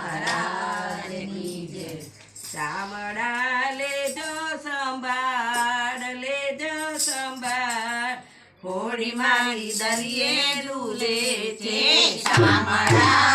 મહારાજની જય શામળા લેજો સંભાળ લેજો સંભાળ હોળી મારી દરિયે ઝૂલે છે શામળા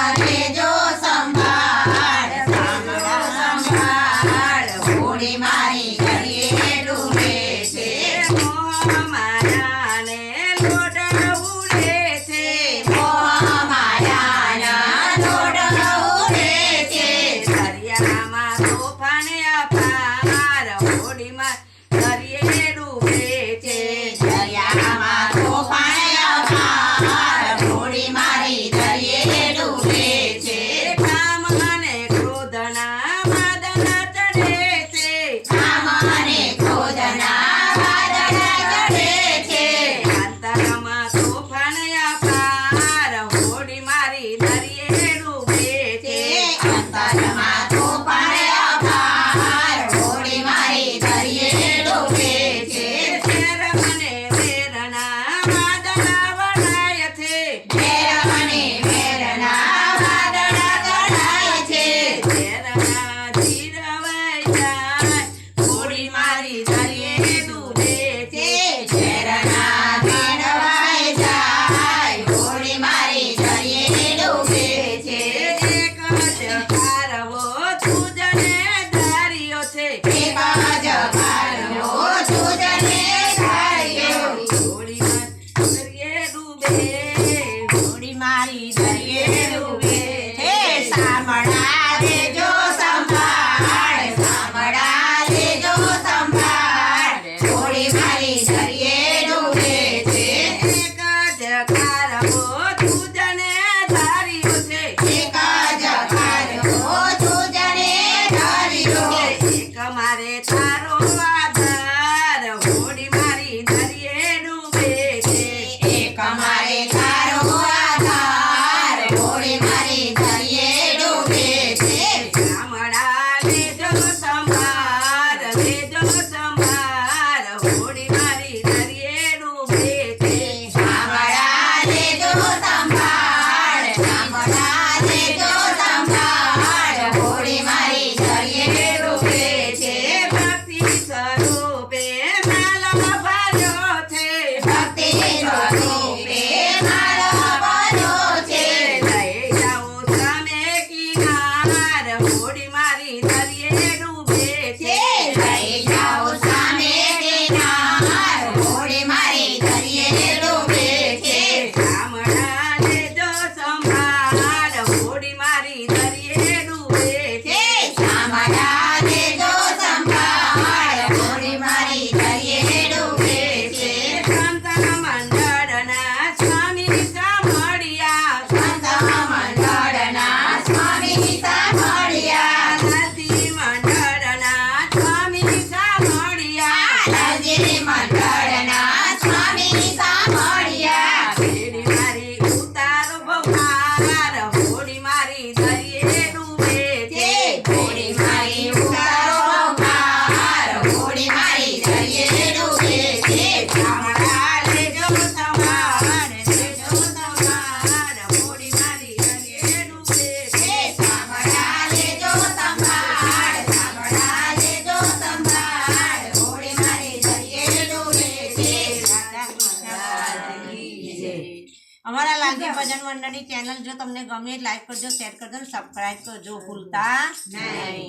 tama. Yes. અમારા લાગે ભજન મંડળની ચેનલ જો તમને ગમે લાઈક કરજો શેર કરજો સબસ્ક્રાઈબ કરજો ભૂલતા નહીં.